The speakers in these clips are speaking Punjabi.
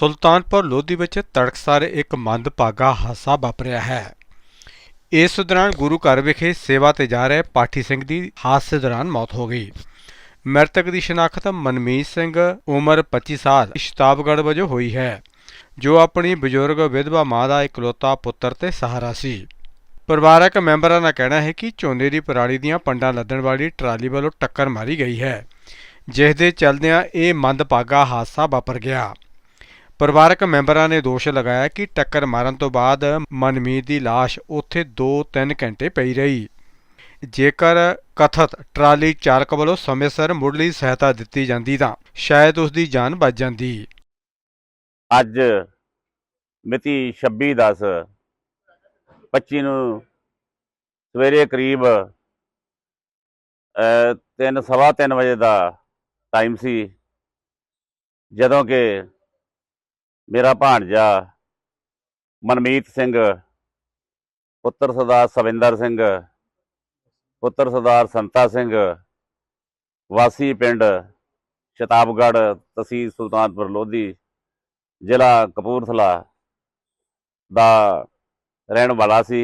ਸੁਲਤਾਨਪੁਰ ਲੋਧੀ ਵਿੱਚ ਤੜਕਸਾਰ ਇੱਕ ਮੰਦਭਾਗਾ ਹਾਦਸਾ ਵਾਪਰਿਆ ਹੈ। ਇਸ ਦੌਰਾਨ ਗੁਰੂ ਘਰ ਵਿਖੇ ਸੇਵਾ ਤੇ ਜਾ ਰਹੇ ਪਾਠੀ ਸਿੰਘ ਦੀ ਹਾਦਸੇ ਦੌਰਾਨ ਮੌਤ ਹੋ ਗਈ। ਮ੍ਰਿਤਕ ਦੀ ਸ਼ਨਾਖਤ ਮਨਮੀਤ ਸਿੰਘ, ਉਮਰ 25 ਸਾਲ, ਸ਼ਤਾਬਗੜ੍ਹ ਵਜੋਂ ਹੋਈ ਹੈ, ਜੋ ਆਪਣੀ ਬਜ਼ੁਰਗ ਵਿਧਵਾ ਮਾਂ ਦਾ ਇਕਲੌਤਾ ਪੁੱਤਰ ਤੇ ਸਹਾਰਾ ਸੀ। ਪਰਿਵਾਰਕ ਮੈਂਬਰਾਂ ਦਾ ਕਹਿਣਾ ਹੈ ਕਿ ਝੋਨੇ ਦੀ ਪਰਾਲੀ ਦੀਆਂ ਪੰਡਾਂ ਲੱਦਣ ਵਾਲੀ ਟਰਾਲੀ ਵੱਲੋਂ ਟੱਕਰ ਮਾਰੀ ਗਈ ਹੈ, ਜਿਸ ਦੇ ਚੱਲਦਿਆਂ ਇਹ ਮੰਦਭਾਗਾ ਹਾਦਸਾ ਵਾਪਰ ਗਿਆ। ਪਰਿਵਾਰਕ ਮੈਂਬਰਾਂ ਨੇ ਦੋਸ਼ ਲਗਾਇਆ ਕਿ ਟੱਕਰ ਮਾਰਨ ਤੋਂ ਬਾਅਦ ਮਨਮੀਤ ਦੀ ਲਾਸ਼ ਉੱਥੇ 2-3 ਘੰਟੇ ਪਈ ਰਹੀ। ਜੇਕਰ ਕਥਤ ਟਰਾਲੀ ਚਾਲਕ ਵੱਲੋਂ ਸਮੇਂ ਸਿਰ ਮੁੱਢਲੀ ਸਹਾਇਤਾ ਦਿੱਤੀ ਜਾਂਦੀ ਤਾਂ ਸ਼ਾਇਦ ਉਸ ਦੀ ਜਾਨ ਬਚ ਜਾਂਦੀ। ਅੱਜ ਮਿਤੀ 26 10 25 ਨੂੰ ਸਵੇਰੇ ਕਰੀਬ ਅ, ਤਿੰਨ ਸਵਾ ਤਿੰਨ ਵਜੇ ਦਾ ਟਾਈਮ ਸੀ ਜਦੋਂ ਕਿ ਮੇਰਾ ਭਾਣਜਾ ਮਨਮੀਤ ਸਿੰਘ, ਪੁੱਤਰ ਸਰਦਾਰ ਸਵਿੰਦਰ ਸਿੰਘ, ਪੁੱਤਰ ਸਰਦਾਰ ਸੰਤਾ ਸਿੰਘ, ਵਾਸੀ ਪਿੰਡ ਸ਼ਤਾਬਗੜ੍ਹ ਤਹਿਸੀਲ ਸੁਲਤਾਨਪੁਰ ਲੋਧੀ, ਜ਼ਿਲ੍ਹਾ ਕਪੂਰਥਲਾ ਦਾ ਰਹਿਣ ਵਾਲਾ ਸੀ,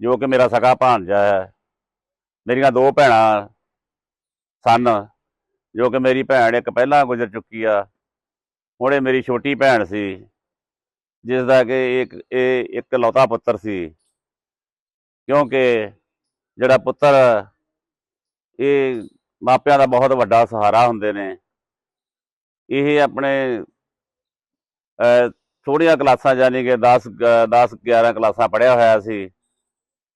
ਜੋ ਕਿ ਮੇਰਾ ਸਗਾ ਭਾਣਜਾ ਹੈ। ਮੇਰੀਆਂ ਦੋ ਭੈਣਾਂ ਸਨ, ਜੋ ਕਿ ਮੇਰੀ ਭੈਣ ਇੱਕ ਪਹਿਲਾਂ ਗੁਜ਼ਰ ਚੁੱਕੀ ਆ। ਹੁਣ ਇਹ ਮੇਰੀ ਛੋਟੀ ਭੈਣ ਸੀ ਜਿਸ ਦਾ ਕਿ ਇੱਕ, ਇਹ ਇੱਕ ਲੌਤਾ ਪੁੱਤਰ ਸੀ। ਕਿਉਂਕਿ ਜਿਹੜਾ ਪੁੱਤਰ, ਇਹ ਮਾਪਿਆਂ ਦਾ ਬਹੁਤ ਵੱਡਾ ਸਹਾਰਾ ਹੁੰਦੇ ਨੇ। ਇਹ ਆਪਣੇ, ਅਹ, ਥੋੜ੍ਹੀਆਂ ਕਲਾਸਾਂ ਯਾਨੀ ਕਿ 10 10 11 ਕਲਾਸਾਂ ਪੜ੍ਹਿਆ ਹੋਇਆ ਸੀ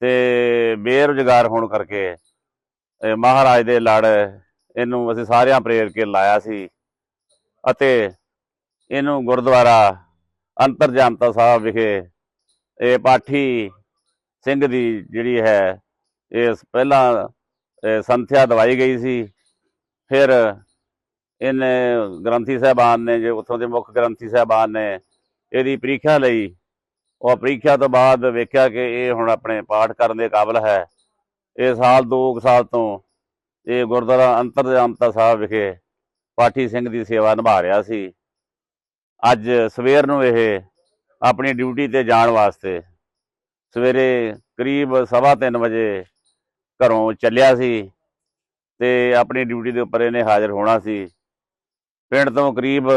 ਤੇ ਬੇਰੁਜ਼ਗਾਰ ਹੋਣ ਕਰਕੇ ਮਹਾਰਾਜ ਦੇ ਲੜ, ਇਹਨੂੰ ਅਸੀਂ ਸਾਰਿਆਂ ਪ੍ਰੇਰ ਕੇ ਲਾਇਆ ਸੀ। ਅਤੇ ਇਹਨੂੰ ਗੁਰਦੁਆਰਾ ਅੰਤਰਜਾਮਤਾ ਸਾਹਿਬ ਵਿਖੇ ਇਹ ਪਾਠੀ ਸਿੰਘ ਦੀ ਜਿਹੜੀ ਹੈ, ਇਹ ਪਹਿਲਾਂ ਸੰਥਿਆ ਦਵਾਈ ਗਈ ਸੀ। ਫਿਰ ਇਹਨੇ ਗ੍ਰੰਥੀ ਸਾਹਿਬਾਨ ਨੇ ਜੇ ਉੱਥੋਂ ਦੇ ਮੁੱਖ ਗ੍ਰੰਥੀ ਸਾਹਿਬਾਨ ਨੇ ਇਹਦੀ ਪ੍ਰੀਖਿਆ ਲਈ, ਉਹ ਪ੍ਰੀਖਿਆ ਤੋਂ ਬਾਅਦ ਵੇਖਿਆ ਕਿ ਇਹ ਹੁਣ ਆਪਣੇ ਪਾਠ ਕਰਨ ਦੇ ਕਾਬਿਲ ਹੈ। ਇਹ ਸਾਲ 2 ਸਾਲ ਤੋਂ ਇਹ ਗੁਰਦੁਆਰਾ ਅੰਤਰਜਾਮਤਾ ਸਾਹਿਬ ਵਿਖੇ ਪਾਠੀ ਸਿੰਘ ਦੀ ਸੇਵਾ ਨਿਭਾ ਰਿਹਾ ਸੀ। ਅੱਜ ਸਵੇਰ ਨੂੰ ਇਹ ਆਪਣੀ ਡਿਊਟੀ ਤੇ ਜਾਣ ਵਾਸਤੇ ਸਵੇਰੇ ਕਰੀਬ 3:30 ਵਜੇ ਘਰੋਂ ਚੱਲਿਆ ਸੀ ਤੇ ਆਪਣੀ ਡਿਊਟੀ ਦੇ ਉੱਪਰ ਇਹਨੇ ਹਾਜ਼ਰ ਹੋਣਾ ਸੀ। ਪਿੰਡ ਤੋਂ ਕਰੀਬ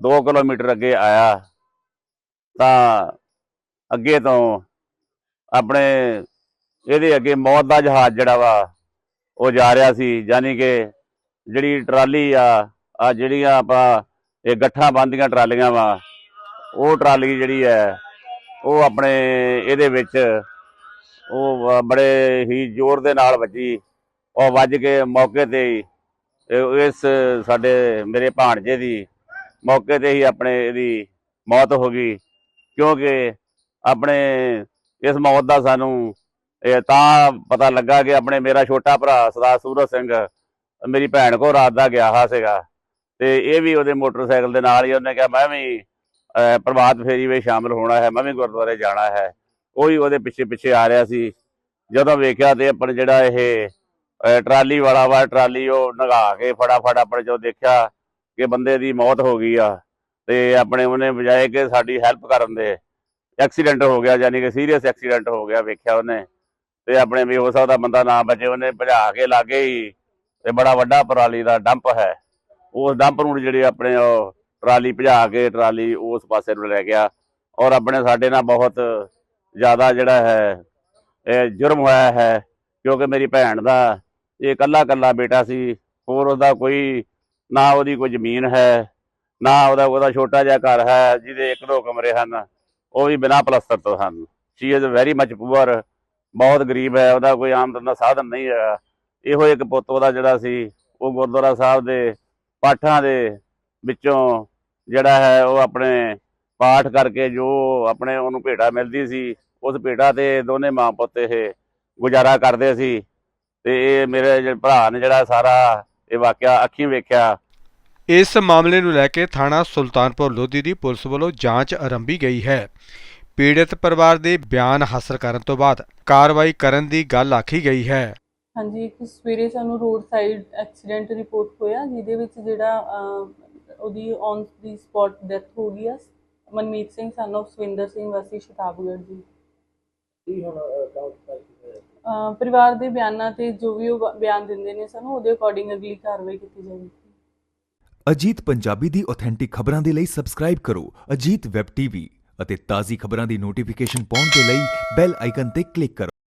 2 ਕਿਲੋਮੀਟਰ ਅੱਗੇ ਆਇਆ ਤਾਂ ਅੱਗੇ ਤੋਂ ਆਪਣੇ ਇਹਦੇ ਅੱਗੇ ਮੌਤ ਦਾ ਜਹਾਜ਼ ਜਿਹੜਾ ਵਾ ਉਹ ਜਾ ਰਿਹਾ ਸੀ, ਯਾਨੀ ਕਿ ਜਿਹੜੀ ਟਰਾਲੀ ਆ ਆ ਜਿਹੜੀਆਂ ਆਪਾਂ ਇਹ ਗੱਠਾਂ ਬੰਦੀਆਂ ਟਰਾਲੀਆਂ ਵਾ। ਉਹ ਟਰਾਲੀ ਜਿਹੜੀ ਹੈ, ਉਹ ਆਪਣੇ ਇਹਦੇ ਵਿੱਚ ਉਹ ਬੜੇ ਹੀ ਜ਼ੋਰ ਦੇ ਨਾਲ ਵੱਜੀ। ਉਹ ਵੱਜ ਕੇ ਮੌਕੇ ਤੇ ਹੀ ਇਸ ਸਾਡੇ ਮੇਰੇ ਭਾਣਜੇ ਦੀ ਮੌਕੇ ਤੇ ਹੀ ਆਪਣੇ ਇਹਦੀ ਮੌਤ ਹੋ ਗਈ। ਕਿਉਂਕਿ ਆਪਣੇ ਇਸ ਮੌਤ ਦਾ ਸਾਨੂੰ ਇਹ ਤਾਂ ਪਤਾ ਲੱਗਾ ਕਿ ਆਪਣੇ ਮੇਰਾ ਛੋਟਾ ਭਰਾ ਸਰਦਾਰ ਸੂਰਜ ਸਿੰਘ, ਮੇਰੀ ਭੈਣ ਕੋ ਰਾਤ ਦਾ ਗਿਆ ਹਾ ਸੀਗਾ। ਤੇ ਇਹ ਵੀ ਉਹਦੇ ਮੋਟਰਸਾਈਕਲ ਦੇ ਨਾਲ ਹੀ ਉਹਨੇ ਕਿਹਾ ਮੈਂ ਵੀ ਅਹ, ਪ੍ਰਭਾਤ ਫੇਰੀ ਵਿੱਚ ਸ਼ਾਮਲ ਹੋਣਾ ਹੈ ਮੈਂ ਵੀ ਗੁਰਦੁਆਰੇ ਜਾਣਾ ਹੈ। ਉਹ ਵੀ ਉਹਦੇ ਪਿੱਛੇ ਪਿੱਛੇ ਆ ਰਿਹਾ ਸੀ। ਜਦੋਂ ਵੇਖਿਆ ਤੇ ਆਪਣੇ ਜਿਹੜਾ ਇਹ ਟਰਾਲੀ ਵਾਲਾ ਵਾ ਟਰਾਲੀ ਉਹ ਨਗਾ ਕੇ ਫਟਾਫਟ ਆਪਣੇ ਜੋ ਦੇਖਿਆ ਕਿ ਬੰਦੇ ਦੀ ਮੌਤ ਹੋ ਗਈ ਆ ਤੇ ਆਪਣੇ ਉਹਨੇ ਬਜਾਏ ਕਿ ਸਾਡੀ ਹੈਲਪ ਕਰਨ ਦੇ ਐਕਸੀਡੈਂਟ ਹੋ ਗਿਆ ਯਾਨੀ ਕਿ ਸੀਰੀਅਸ ਐਕਸੀਡੈਂਟ ਹੋ ਗਿਆ ਵੇਖਿਆ ਉਹਨੇ। ਤੇ ਆਪਣੇ ਵੀ ਹੋ ਸਕਦਾ ਬੰਦਾ ਨਾ ਬਚੇ ਉਹਨੇ ਭਜਾ ਕੇ ਲਾਗੇ ਹੀ ਤੇ ਬੜਾ ਵੱਡਾ ਪਰਾਲੀ ਦਾ ਡੰਪ ਹੈ। ਉਸ ਡੰਪ ਨੂੰ ਜਿਹੜੇ ਆਪਣੇ ਉਹ ਟਰਾਲੀ ਭਜਾ ਕੇ ਟਰਾਲੀ ਉਸ ਪਾਸੇ ਨੂੰ ਲੈ ਗਿਆ ਔਰ ਆਪਣੇ ਸਾਡੇ ਨਾਲ ਬਹੁਤ ਜ਼ਿਆਦਾ ਜਿਹੜਾ ਹੈ, ਇਹ ਜੁਰਮ ਹੋਇਆ ਹੈ ਕਿਉਂਕਿ ਮੇਰੀ ਭੈਣ ਦਾ ਇਹ ਇਕੱਲਾ ਇਕੱਲਾ ਬੇਟਾ ਸੀ, ਹੋਰ ਉਹਦਾ ਕੋਈ ਨਾ ਉਹਦੀ ਕੋਈ ਜ਼ਮੀਨ ਹੈ, ਨਾ ਉਹਦਾ ਉਹਦਾ ਛੋਟਾ ਜਿਹਾ ਘਰ ਹੈ ਜਿਹਦੇ ਇੱਕ ਦੋ ਕਮਰੇ ਹਨ, ਉਹ ਵੀ ਬਿਨਾਂ ਪਲਸਤਰ ਤੋਂ ਹਨ। She is very much poor ਬਹੁਤ ਗਰੀਬ ਹੈ, ਉਹਦਾ ਕੋਈ ਆਮਦਨ ਦਾ ਸਾਧਨ ਨਹੀਂ ਹੈ ਇਹੋ ਇੱਕ ਪੁੱਤ ਉਹਦਾ ਜਿਹੜਾ ਸੀ, ਉਹ ਗੁਰਦੁਆਰਾ ਸਾਹਿਬ ਦੇ ਪਾਠਾਂ ਦੇ ਵਿੱਚੋਂ ਜਿਹੜਾ ਹੈ ਉਹ ਆਪਣੇ ਪਾਠ ਕਰਕੇ ਜੋ ਆਪਣੇ ਉਹਨੂੰ ਭੇਟਾ ਮਿਲਦੀ ਸੀ, ਉਸ ਭੇਟਾ ਤੇ ਦੋਨੇ ਮਾਂ ਪੁੱਤ ਇਹ ਗੁਜ਼ਾਰਾ ਕਰਦੇ ਸੀ। ਤੇ ਇਹ ਮੇਰੇ ਭਰਾ ਨੇ ਜਿਹੜਾ ਸਾਰਾ ਇਹ ਵਾਕਿਆ ਅੱਖੀਂ ਵੇਖਿਆ। ਇਸ ਮਾਮਲੇ ਨੂੰ ਲੈ ਕੇ ਥਾਣਾ ਸੁਲਤਾਨਪੁਰ ਲੋਧੀ ਦੀ ਪੁਲਿਸ ਵੱਲੋਂ ਜਾਂਚ ਆਰੰਭੀ ਗਈ ਹੈ। ਪੀੜਤ ਪਰਿਵਾਰ ਦੇ ਬਿਆਨ ਹਾਸਲ ਕਰਨ ਤੋਂ ਬਾਅਦ ਕਾਰਵਾਈ ਕਰਨ ਦੀ ਗੱਲ ਆਖੀ ਗਈ ਹੈ। ਹਾਂਜੀ ਇੱਕ ਸਵੇਰੇ ਸਾਨੂੰ ਰੋਡ ਸਾਈਡ ਐਕਸੀਡੈਂਟ ਰਿਪੋਰਟ ਹੋਇਆ ਜਿਹਦੇ ਵਿੱਚ ਜਿਹੜਾ ਅਹ, ਉਹਦੀ ਔਨ ਦੀ ਸਪੌਟ ਡੈਥ ਹੋ ਗਈ ਆ। ਮਨਮੀਤ ਸਿੰਘ son of ਸਵਿੰਦਰ ਸਿੰਘ ਵਾਸੀ ਸ਼ਤਾਬਗੜ੍ਹ ਜੀ। ਕੀ ਹੁਣ ਡਾਊਟ ਕਰ ਅਹ ਪਰਿਵਾਰ ਦੇ ਬਿਆਨਾਂ ਤੇ ਜੋ ਵੀ ਉਹ ਬਿਆਨ ਦਿੰਦੇ ਨੇ ਸਾਨੂੰ ਉਹਦੇ ਅਕੋਰਡਿੰਗ ਅਗਲੀ ਕਾਰਵਾਈ ਕੀਤੀ ਜਾਵੇਗੀ। ਅਜੀਤ ਪੰਜਾਬੀ ਦੀ ਆਥੈਂਟਿਕ ਖਬਰਾਂ ਦੇ ਲਈ ਸਬਸਕ੍ਰਾਈਬ ਕਰੋ ਅਜੀਤ ਵੈਬ ਟੀਵੀ ਅਤੇ ਤਾਜ਼ੀ ਖਬਰਾਂ ਦੀ ਨੋਟੀਫਿਕੇਸ਼ਨ ਪਾਉਣ ਦੇ ਲਈ ਬੈਲ ਆਈਕਨ ਤੇ ਕਲਿੱਕ ਕਰੋ।